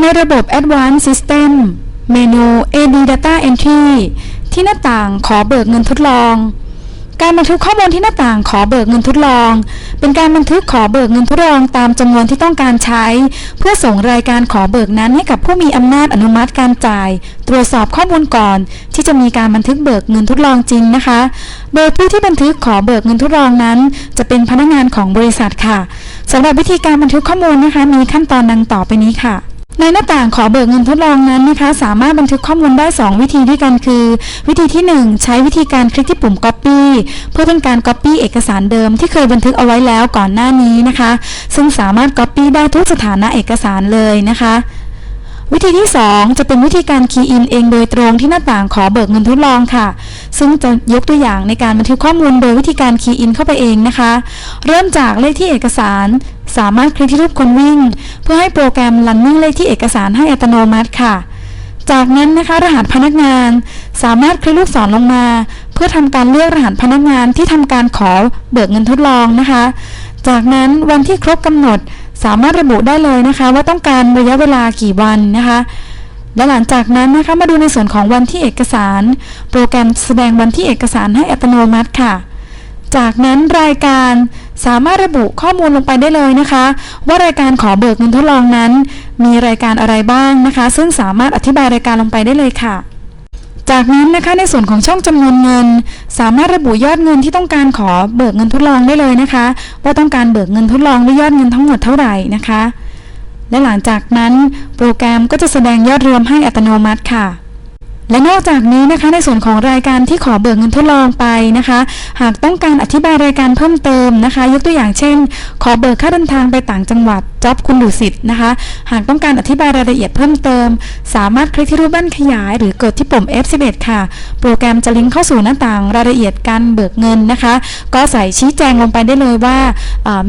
ในระบบ Advanced System เมนู AD Data Entry ที่หน้าต่างขอเบิกเงินทดลอง การบันทึกข้อมูลที่หน้าต่างขอเบิกเงินทดลอง เป็นการบันทึกขอเบิกเงินทดลองตามจำนวนที่ต้องการใช้ เพื่อส่งรายการขอเบิกนั้นให้กับผู้มีอำนาจอนุมัติการจ่าย ตรวจสอบข้อมูลก่อน ที่จะมีการบันทึกเบิกเงินทดลองจริงนะคะ โดยผู้ที่บันทึกขอเบิกเงินทดลองนั้น จะเป็นพนักงานของบริษัทค่ะสำหรับวิธีการบันทึกข้อมูลนะคะ มีขั้นตอนดังต่อไปนี้ค่ะ ในหน้าต่างขอเบิกเงินทดลองนั้นนะคะ สามารถบันทึกข้อมูลได้ 2 วิธีด้วยกันคือ วิธีที่ 1 ใช้วิธีการคลิกที่ปุ่ม Copy เพื่อเป็นการ Copy เอกสารเดิมที่เคยบันทึกเอาไว้แล้วก่อนหน้านี้นะคะ ซึ่งสามารถ Copy ได้ทุกสถานะเอกสารเลยนะคะ วิธีที่ 2 จะเป็นวิธีการ Key in เองโดยตรงที่หน้าต่างขอเบิกเงินทดลองค่ะ ซึ่งจะยกตัวอย่างในการบันทึกข้อมูลโดยวิธีการ Key in เข้าไปเองนะคะ เริ่มจากเลขที่เอกสาร สามารถคลิกที่รูปคนวิ่ง เพื่อให้โปรแกรม running เลขที่เอกสารให้อัตโนมัติค่ะ จากนั้นนะคะ รหัสพนักงาน สามารถคลิกลูกศรลงมา เพื่อทำการเลือกรหัสพนักงานที่ทำการขอเบิกเงินทดลองนะคะ จากนั้นวันที่ครบกำหนด สามารถระบุได้เลยนะคะ ว่าต้องการระยะเวลากี่วันนะคะและหลังจากนั้นนะคะมาดูในส่วนของวันที่เอกสาร โปรแกรมแสดงวันที่เอกสารให้อัตโนมัติค่ะ จากนั้นรายการสามารถระบุข้อมูลลงไปได้เลยนะคะ ว่ารายการขอเบิกเงินทดลองนั้น มีรายการอะไรบ้างนะคะ ซึ่งสามารถอธิบายรายการลงไปได้เลยค่ะ จากนั้นนะคะในส่วนของช่องจำนวนเงิน สามารถระบุยอดเงินที่ต้องการขอเบิกเงินทดลองได้เลยนะคะ ว่าต้องการเบิกเงินทดลองด้วยยอดเงินทั้งหมดเท่าไหร่นะคะ และหลังจากนั้นโปรแกรมก็จะแสดงยอดรวมให้อัตโนมัติค่ะ และนอกจากนี้นะคะในส่วนของรายการที่ขอเบิกเงินทดลองไปนะคะ หากต้องการอธิบายรายการเพิ่มเติมนะคะ ยกตัวอย่างเช่น ขอเบิกค่าเดินทางไปต่างจังหวัดจ็อบคุณดุสิตนะคะ หากต้องการอธิบายรายละเอียดเพิ่มเติม สามารถคลิกที่รูปแว่นขยาย หรือกดที่ปุ่ม F11 ค่ะ โปรแกรมจะลิงก์เข้าสู่หน้าต่างรายละเอียดการเบิกเงินนะคะ ก็ใส่ชี้แจงลงไปได้เลยว่า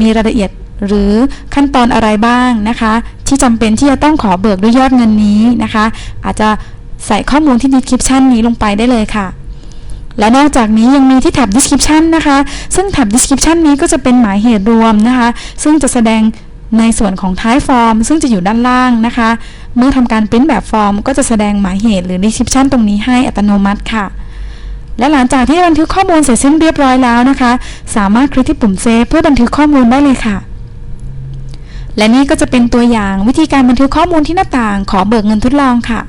มีรายละเอียดหรือขั้นตอนอะไรบ้างนะคะ ที่จำเป็นที่จะต้องขอเบิกด้วยยอดเงินนี้นะคะ อาจจะ ใส่ข้อมูลที่ description นี้ลงไปได้เลยค่ะ และนอกจากนี้ยังมีที่แท็บ description นะคะ ซึ่งแท็บ description นี้ก็จะเป็นหมายเหตุรวมนะคะ ซึ่งจะแสดงในส่วนของท้ายฟอร์ม ซึ่งจะอยู่ด้านล่างนะคะ เมื่อทำการปริ้นแบบฟอร์ม ก็จะแสดงหมายเหตุหรือ description ตรงนี้ให้อัตโนมัติค่ะ และหลังจากที่บันทึกข้อมูลเสร็จสิ้นเรียบร้อยแล้วนะคะ สามารถคลิกที่ปุ่มเซฟเพื่อบันทึกข้อมูลได้เลยค่ะ และนี่ก็จะเป็นตัวอย่างวิธีการบันทึกข้อมูลที่หน้าต่าง ขอเบิกเงินทดลองค่ะ